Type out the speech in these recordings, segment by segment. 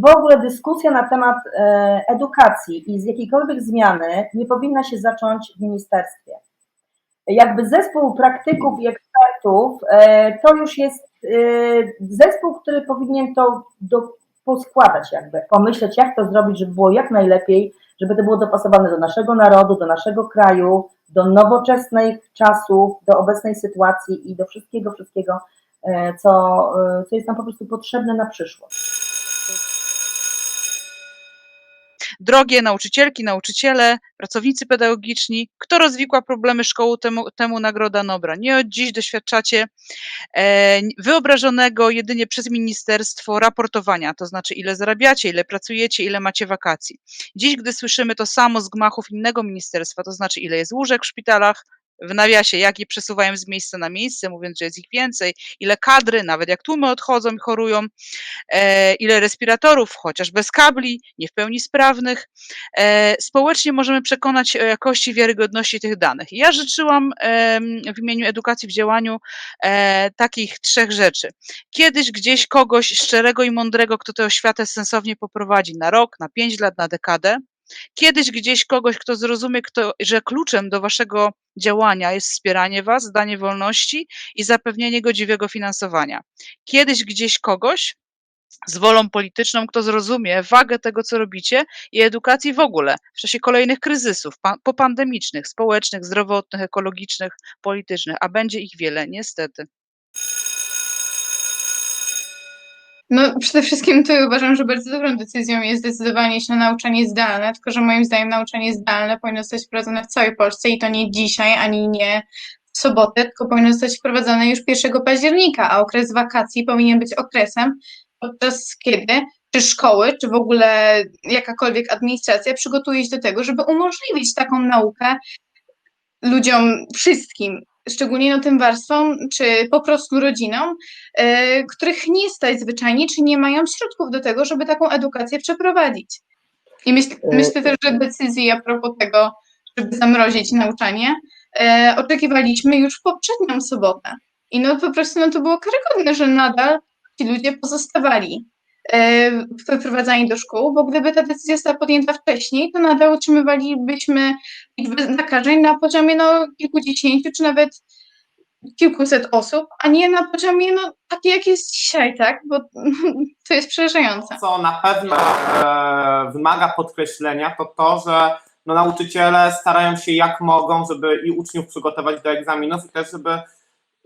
w ogóle dyskusja na temat e, edukacji i z jakiejkolwiek zmiany nie powinna się zacząć w ministerstwie. Jakby zespół praktyków i ekspertów e, to już jest e, zespół, który powinien to do, poskładać jakby, pomyśleć jak to zrobić, żeby było jak najlepiej, żeby to było dopasowane do naszego narodu, do naszego kraju, do nowoczesnych czasów, do obecnej sytuacji i do wszystkiego, wszystkiego, co, co jest nam po prostu potrzebne na przyszłość. Drogie nauczycielki, nauczyciele, pracownicy pedagogiczni, kto rozwikła problemy szkoły, temu, temu nagroda Nobra. Nie od dziś doświadczacie e, wyobrażonego jedynie przez ministerstwo raportowania, to znaczy ile zarabiacie, ile pracujecie, ile macie wakacji. Dziś, gdy słyszymy to samo z gmachów innego ministerstwa, to znaczy ile jest łóżek w szpitalach, w nawiasie, jak je przesuwają z miejsca na miejsce, mówiąc, że jest ich więcej, ile kadry, nawet jak tłumy odchodzą i chorują, e, ile respiratorów, chociaż bez kabli, nie w pełni sprawnych. E, społecznie możemy przekonać się o jakości wiarygodności tych danych. Ja życzyłam em, w imieniu edukacji w działaniu e, takich trzech rzeczy. Kiedyś gdzieś kogoś szczerego i mądrego, kto tę oświatę sensownie poprowadzi na rok, na pięć lat, na dekadę. Kiedyś gdzieś kogoś, kto zrozumie, kto, że kluczem do waszego działania jest wspieranie was, danie wolności i zapewnienie godziwego finansowania. Kiedyś gdzieś kogoś z wolą polityczną, kto zrozumie wagę tego, co robicie i edukacji w ogóle w czasie kolejnych kryzysów pa- popandemicznych, społecznych, zdrowotnych, ekologicznych, politycznych, a będzie ich wiele, niestety. No, przede wszystkim to uważam, że bardzo dobrą decyzją jest zdecydowanie się na nauczanie zdalne, tylko że moim zdaniem nauczanie zdalne powinno zostać wprowadzone w całej Polsce i to nie dzisiaj, ani nie w sobotę, tylko powinno zostać wprowadzone już 1 października, a okres wakacji powinien być okresem, podczas kiedy czy szkoły, czy w ogóle jakakolwiek administracja przygotuje się do tego, żeby umożliwić taką naukę ludziom wszystkim, szczególnie no, tym warstwom, czy po prostu rodzinom, e, których nie stać zwyczajnie, czy nie mają środków do tego, żeby taką edukację przeprowadzić. I myśl, E, myślę też, że decyzji a propos tego, żeby zamrozić nauczanie, e, oczekiwaliśmy już w poprzednią sobotę. I no po prostu no, to było karygodne, że nadal ci ludzie pozostawali e, wyprowadzani do szkół, bo gdyby ta decyzja została podjęta wcześniej, to nadal utrzymywalibyśmy liczbę zakażeń na poziomie no, kilkudziesięciu, czy nawet kilkuset osób, a nie na poziomie no, takiej, jak jest dzisiaj, tak? Bo to jest przerażające. co na pewno e, wymaga podkreślenia, to to, że no, nauczyciele starają się jak mogą, żeby i uczniów przygotować do egzaminów i też, żeby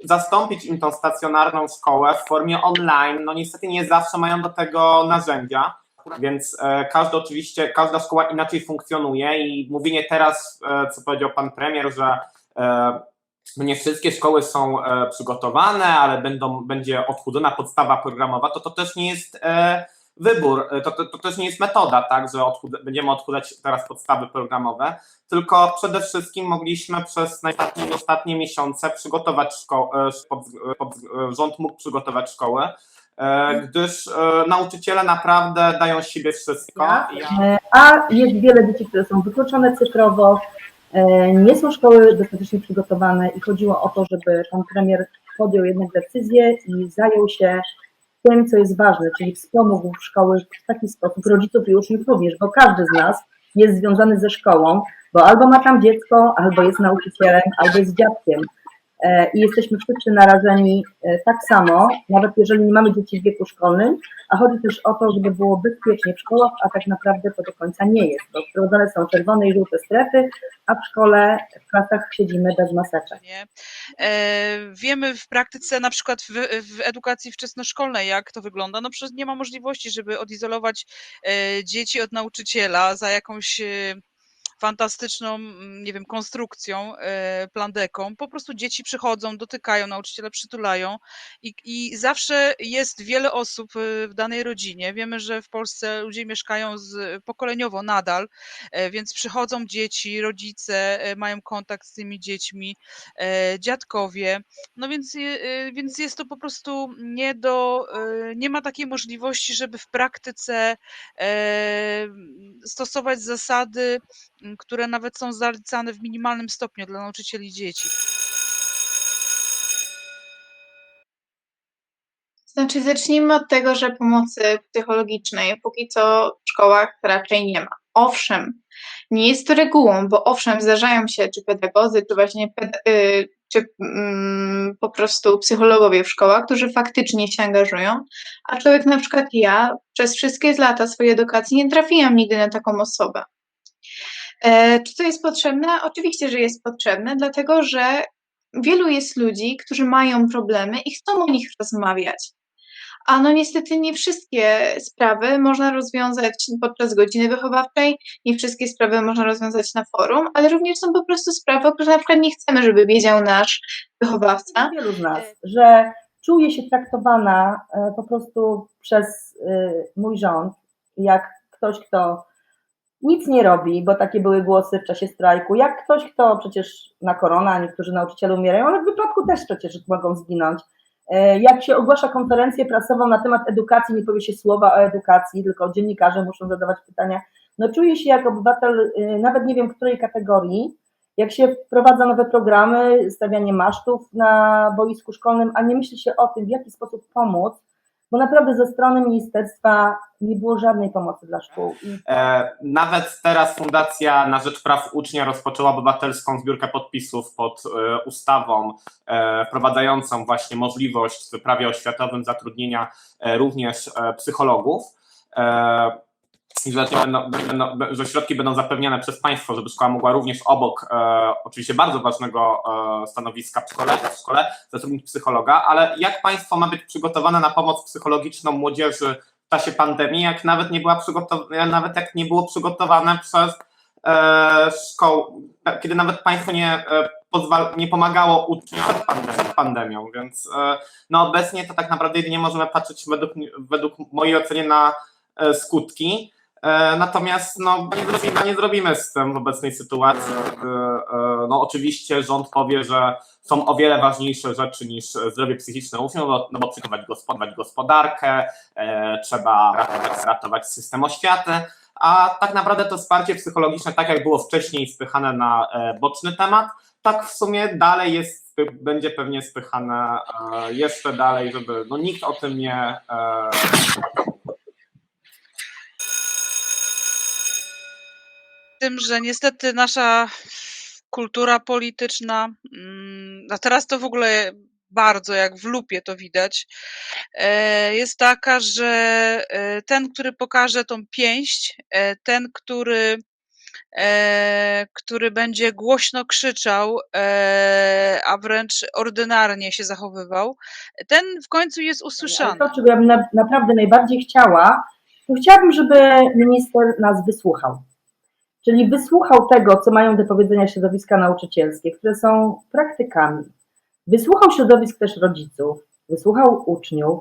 zastąpić im tą stacjonarną szkołę w formie online. No niestety nie zawsze mają do tego narzędzia, więc e, każdy oczywiście, każda szkoła inaczej funkcjonuje i mówienie teraz, e, co powiedział pan premier, że e, nie wszystkie szkoły są przygotowane, ale będą, będzie odchudzona podstawa programowa, to to też nie jest wybór, e, to, to, to też nie jest metoda, tak, że odchud będziemy odchudzać teraz podstawy programowe, tylko przede wszystkim mogliśmy przez najpierw ostatnie miesiące przygotować szkołę, pod, pod, rząd mógł przygotować szkołę, e, gdyż e, nauczyciele naprawdę dają z siebie wszystko. E, A jest wiele dzieci, które są wykluczone cyfrowo, e, nie są szkoły dostatecznie przygotowane i chodziło o to, żeby pan premier podjął jednak decyzję i zajął się tym, co jest ważne, czyli wspomógł szkoły w taki sposób, rodziców i uczniów również, bo każdy z nas jest związany ze szkołą, bo albo ma tam dziecko, albo jest nauczycielem, albo jest dziadkiem. E, I jesteśmy wszyscy narażeni e, tak samo, nawet jeżeli nie mamy dzieci w wieku szkolnym, a chodzi też o to, żeby było bezpiecznie w szkołach, a tak naprawdę to do końca nie jest, bo wprowadzone są czerwone i żółte strefy, a w szkole, w klasach siedzimy bez maseczek. E, wiemy w praktyce, na przykład w, w edukacji wczesnoszkolnej, jak to wygląda. No przecież nie ma możliwości, żeby odizolować dzieci od nauczyciela za jakąś fantastyczną, mm, nie wiem, konstrukcją, e, plandeką. Po prostu dzieci przychodzą, dotykają, nauczyciele przytulają i, i zawsze jest wiele osób e, w danej rodzinie. Wiemy, że w Polsce ludzie mieszkają z, pokoleniowo nadal, e, więc przychodzą dzieci, rodzice mają kontakt z tymi dziećmi, dziadkowie. No więc, więc jest to po prostu nie do, nie ma takiej możliwości, żeby w praktyce stosować zasady, które nawet są zalecane w minimalnym stopniu dla nauczycieli dzieci. Znaczy, zacznijmy od tego, że pomocy psychologicznej póki co w szkołach raczej nie ma. Owszem, nie jest to regułą, bo owszem, zdarzają się czy pedagodzy, czy właśnie ped- y, czy mm, po prostu psychologowie w szkołach, którzy faktycznie się angażują, aczkolwiek na przykład ja przez wszystkie lata swojej edukacji nie trafiłam nigdy na taką osobę. E, czy to jest potrzebne? Oczywiście, że jest potrzebne, dlatego że wielu jest ludzi, którzy mają problemy i chcą o nich rozmawiać. A no niestety nie wszystkie sprawy można rozwiązać podczas godziny wychowawczej, nie wszystkie sprawy można rozwiązać na forum, ale również są po prostu sprawy, o których na przykład nie chcemy, żeby wiedział nasz wychowawca. wielu z nas, że czuję się traktowana e, po prostu przez e, mój rząd, jak ktoś, kto nic nie robi, bo takie były głosy w czasie strajku, jak ktoś, kto przecież na korona, niektórzy nauczyciele umierają, ale w wypadku też przecież mogą zginąć. E, Jak się ogłasza konferencję prasową na temat edukacji, nie powie się słowa o edukacji, tylko dziennikarze muszą zadawać pytania. No czuję się jak obywatel, y, nawet nie wiem której kategorii, jak się wprowadza nowe programy, stawianie masztów na boisku szkolnym, a nie myśli się o tym, w jaki sposób pomóc, bo naprawdę ze strony ministerstwa nie było żadnej pomocy dla szkół. E, Nawet teraz Fundacja na Rzecz Praw Ucznia rozpoczęła obywatelską zbiórkę podpisów pod e, ustawą e, wprowadzającą właśnie możliwość w prawie oświatowym zatrudnienia również psychologów. Że, środki będą zapewniane przez państwo, żeby szkoła mogła również obok e, oczywiście bardzo ważnego e, stanowiska w szkole, w szkole zatrudnić psychologa, ale jak państwo ma być przygotowane na pomoc psychologiczną młodzieży w czasie pandemii, jak nawet nie była przygotowane, nawet jak nie było przygotowane przez e, szkoł, kiedy nawet państwo nie, e, pozwal, nie pomagało uczniom przed pandemią, pandemią, więc e, no obecnie to tak naprawdę jedynie możemy patrzeć według, według mojej oceny na e, skutki. E, Natomiast no, nie, zrobimy, nie zrobimy z tym w obecnej sytuacji. e, No, oczywiście rząd powie, że są o wiele ważniejsze rzeczy niż zdrowie psychiczne uczniów, no, bo przygotować gospodarkę, gospodarkę e, trzeba ratować, ratować system oświaty, a tak naprawdę to wsparcie psychologiczne, tak jak było wcześniej spychane na boczny temat, tak w sumie dalej jest, będzie pewnie spychane jeszcze dalej, żeby no, nikt o tym nie, tym, że niestety nasza kultura polityczna, mm, a teraz to w ogóle bardzo jak w lupie to widać, e, jest taka, że e, ten, który pokaże tą pięść, e, ten, który, który będzie głośno krzyczał, a wręcz ordynarnie się zachowywał, ten w końcu jest usłyszany. to, czego ja bym na, naprawdę najbardziej chciała, to chciałabym, żeby minister nas wysłuchał. Czyli wysłuchał tego, co mają do powiedzenia środowiska nauczycielskie, które są praktykami. Wysłuchał środowisk też rodziców, wysłuchał uczniów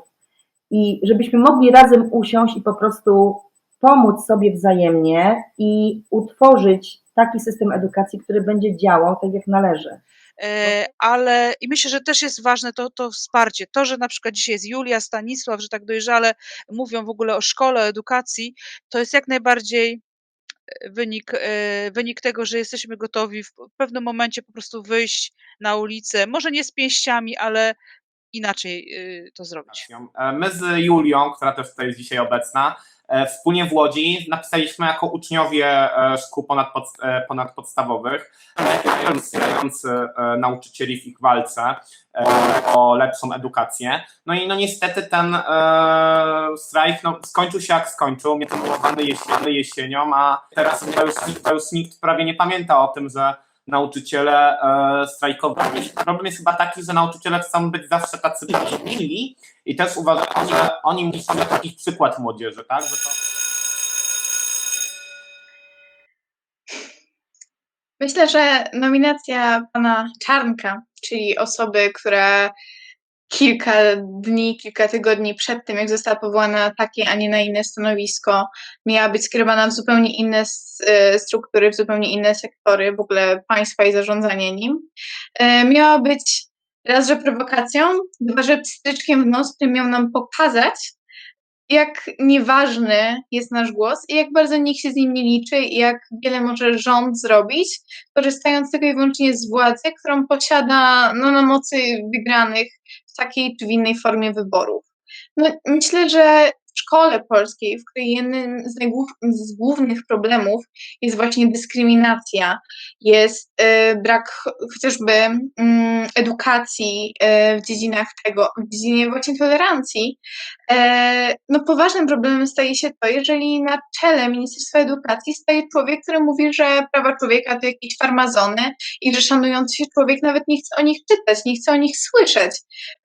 i żebyśmy mogli razem usiąść i po prostu pomóc sobie wzajemnie i utworzyć taki system edukacji, który będzie działał tak, jak należy. E, ale i myślę, że też jest ważne to, to wsparcie. To, że na przykład dzisiaj jest Julia, Stanisław, że tak dojrzale mówią w ogóle o szkole, o edukacji, to jest jak najbardziej wynik, e, wynik tego, że jesteśmy gotowi w pewnym momencie po prostu wyjść na ulicę, może nie z pięściami, ale inaczej e, to zrobić. E, My z Julią, która też tutaj jest dzisiaj obecna, wspólnie w Łodzi napisaliśmy jako uczniowie e, szkół ponadpod, e, ponadpodstawowych, e, wspierający e, nauczycieli w ich walce e, o lepszą edukację. No i no niestety ten e, strajk no, skończył się jak skończył, to było jesienią, a teraz chyba już, chyba już nikt prawie nie pamięta o tym, że nauczyciele e, strajkowali. Problem jest chyba taki, że nauczyciele chcą być zawsze tacy mili i też uważam, że oni muszą być taki przykład młodzieży, tak? Że to... Myślę, że nominacja pana Czarnka, czyli osoby, która kilka dni, kilka tygodni przed tym, jak została powołana na takie, a nie na inne stanowisko, miała być skierowana w zupełnie inne e, struktury, w zupełnie inne sektory w ogóle państwa i zarządzania nim, e, miała być raz, że prowokacją, dwa, że pstryczkiem w nos, który miał nam pokazać, jak nieważny jest nasz głos i jak bardzo nikt się z nim nie liczy i jak wiele może rząd zrobić, korzystając tylko i wyłącznie z władzy, którą posiada no, na mocy wygranych takiej czy w innej formie wyborów. No, myślę, że w szkole polskiej, w której jednym z, z głównych problemów jest właśnie dyskryminacja, jest e, brak ch- chociażby mm, edukacji e, w dziedzinach tego, w dziedzinie właśnie tolerancji, e, no poważnym problemem staje się to, jeżeli na czele Ministerstwa Edukacji staje człowiek, który mówi, że prawa człowieka to jakieś farmazony i że szanujący się człowiek nawet nie chce o nich czytać, nie chce o nich słyszeć.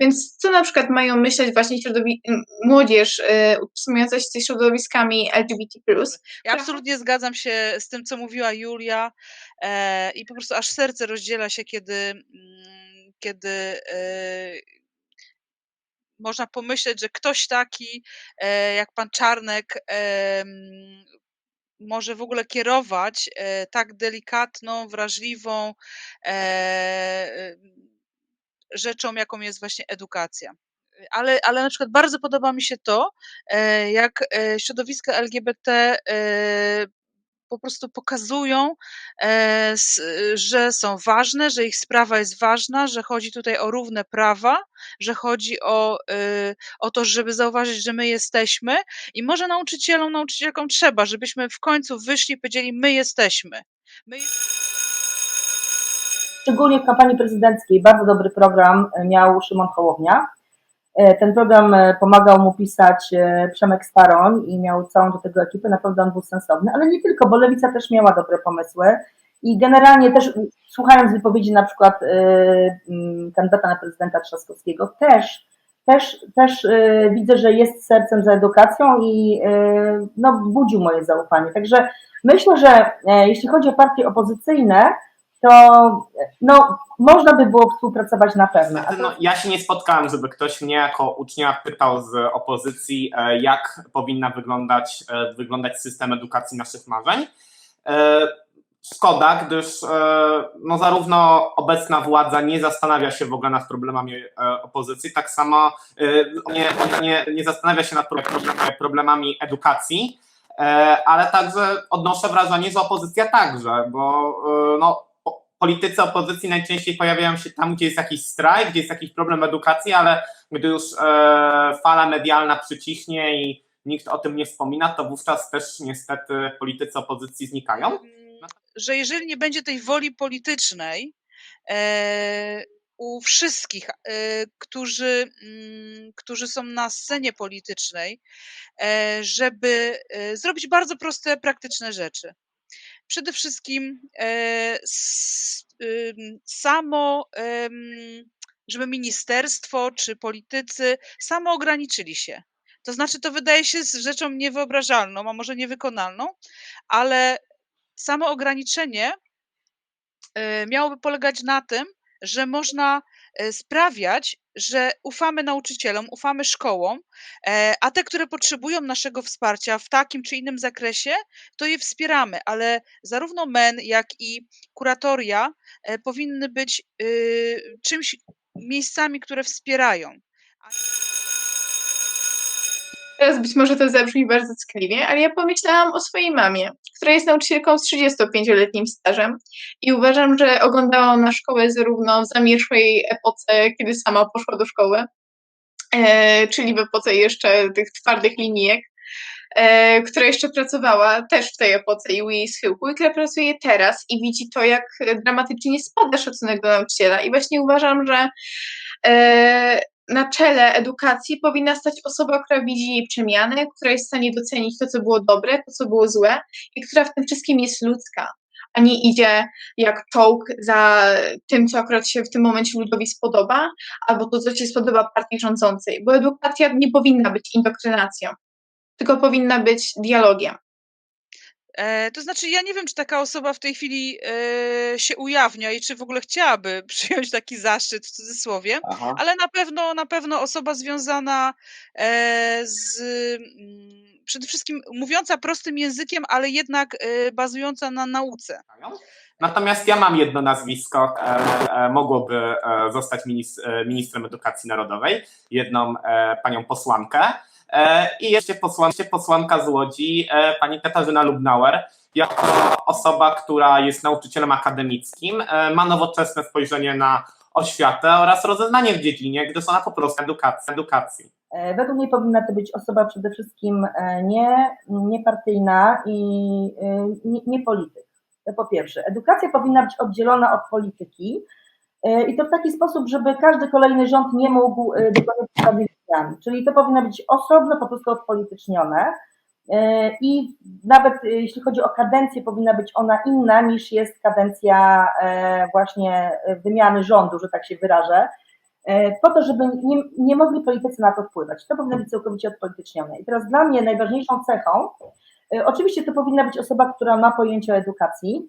Więc co na przykład mają myśleć właśnie środowi- młodzież utrzymująca się ze środowiskami LGBT+. Ja absolutnie zgadzam się z tym, co mówiła Julia e, i po prostu aż serce rozdziela się, kiedy, mm, kiedy e, można pomyśleć, że ktoś taki e, jak pan Czarnek em, może w ogóle kierować e, tak delikatną, wrażliwą e, e, rzeczą, jaką jest właśnie edukacja. Ale, ale na przykład bardzo podoba mi się to, e, jak e, środowiska LGBT e, po prostu pokazują, że są ważne, że ich sprawa jest ważna, że chodzi tutaj o równe prawa, że chodzi o, o to, żeby zauważyć, że my jesteśmy i może nauczycielom, nauczycielkom trzeba, żebyśmy w końcu wyszli i powiedzieli, my jesteśmy. My Szczególnie w kampanii prezydenckiej bardzo dobry program miał Szymon Hołownia. E, Ten program e, pomagał mu pisać e, Przemek Staroń i miał całą do tego ekipę, naprawdę on był sensowny, ale nie tylko, bo Lewica też miała dobre pomysły i generalnie też słuchając wypowiedzi na przykład kandydata na prezydenta Trzaskowskiego, też, też, też widzę, że jest sercem za edukacją i no, budził moje zaufanie. Także myślę, że jeśli chodzi o partie opozycyjne, to no, można by było współpracować na pewno. Znaczy, no, ja się nie spotkałem, żeby ktoś mnie jako ucznia pytał z opozycji, e, jak powinna wyglądać, e, wyglądać system edukacji naszych marzeń. E, Szkoda, gdyż no, zarówno obecna władza nie zastanawia się w ogóle nad problemami opozycji, tak samo nie, nie, nie zastanawia się nad problemami, edukacji, ale także odnoszę wrażenie, że opozycja także, bo no, po- politycy opozycji najczęściej pojawiają się tam, gdzie jest jakiś strajk, gdzie jest jakiś problem edukacji, ale gdy już e, fala medialna przyciśnie i nikt o tym nie wspomina, to wówczas też niestety politycy opozycji znikają. Mm, że jeżeli nie będzie tej woli politycznej e, u wszystkich, e, którzy, mm, którzy są na scenie politycznej, e, żeby e, zrobić bardzo proste, praktyczne rzeczy. Przede wszystkim e, samo, żeby ministerstwo czy politycy samo ograniczyli się. To znaczy, to wydaje się rzeczą niewyobrażalną, a może niewykonalną, ale samo ograniczenie e, miałoby polegać na tym, że można sprawiać, że ufamy nauczycielom, ufamy szkołom, e, a te, które potrzebują naszego wsparcia w takim czy innym zakresie, to je wspieramy, ale zarówno MEN, jak i kuratoria e, powinny być y, czymś, miejscami, które wspierają. Teraz być może to zabrzmi bardzo ckliwie, ale ja pomyślałam o swojej mamie, która jest nauczycielką z 35-letnim stażem i uważam, że oglądała ona szkołę zarówno w zamierzchłej epoce, kiedy sama poszła do szkoły, e, czyli w epoce jeszcze tych twardych linijek, e, która jeszcze pracowała też w tej epoce i u jej schyłku, i która pracuje teraz i widzi to, jak dramatycznie spada szacunek do nauczyciela. I właśnie uważam, że e, na czele edukacji powinna stać osoba, która widzi jej przemiany, która jest w stanie docenić to, co było dobre, to, co było złe i która w tym wszystkim jest ludzka, a nie idzie jak czołg za tym, co akurat się w tym momencie ludowi spodoba, albo to, co się spodoba partii rządzącej, bo edukacja nie powinna być indoktrynacją, tylko powinna być dialogiem. E, to znaczy, ja nie wiem, czy taka osoba w tej chwili e, się ujawnia i czy w ogóle chciałaby przyjąć taki zaszczyt w cudzysłowie, Aha. ale na pewno, na pewno osoba związana e, z mm, przede wszystkim mówiąca prostym językiem, ale jednak e, bazująca na nauce. Natomiast ja mam jedno nazwisko, e, e, mogłoby zostać minis, ministrem edukacji narodowej, jedną panią posłankę. E, I jeszcze posłan, jeszcze posłanka z Łodzi, e, pani Katarzyna Lubnauer, jako osoba, która jest nauczycielem akademickim, e, ma nowoczesne spojrzenie na oświatę oraz rozeznanie w dziedzinie, gdyż ona po prostu edukacja, edukacji. Według mnie powinna to być osoba przede wszystkim nie, niepartyjna i nie, nie polityk. To po pierwsze. Edukacja powinna być oddzielona od polityki i to w taki sposób, żeby każdy kolejny rząd nie mógł e, dokonać żadnych zmian. Czyli to powinno być osobno, po prostu odpolitycznione. E, I nawet e, jeśli chodzi o kadencję, powinna być ona inna niż jest kadencja e, właśnie e, wymiany rządu, że tak się wyrażę e, po to, żeby nie, nie mogli politycy na to wpływać. To powinno być całkowicie odpolitycznione. I teraz dla mnie najważniejszą cechą, e, oczywiście to powinna być osoba, która ma pojęcie o edukacji,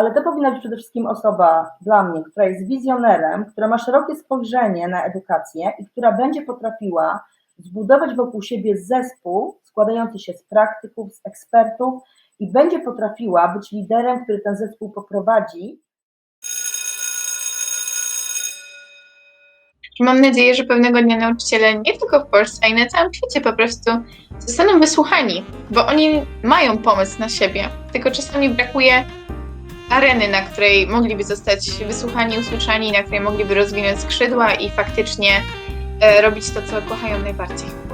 ale to powinna być przede wszystkim osoba dla mnie, która jest wizjonerem, która ma szerokie spojrzenie na edukację i która będzie potrafiła zbudować wokół siebie zespół składający się z praktyków, z ekspertów i będzie potrafiła być liderem, który ten zespół poprowadzi. Mam nadzieję, że pewnego dnia nauczyciele nie tylko w Polsce, ale i na całym świecie po prostu zostaną wysłuchani, bo oni mają pomysł na siebie, tylko czasami brakuje areny, na której mogliby zostać wysłuchani, usłyszani, na której mogliby rozwinąć skrzydła i faktycznie e, robić to, co kochają najbardziej.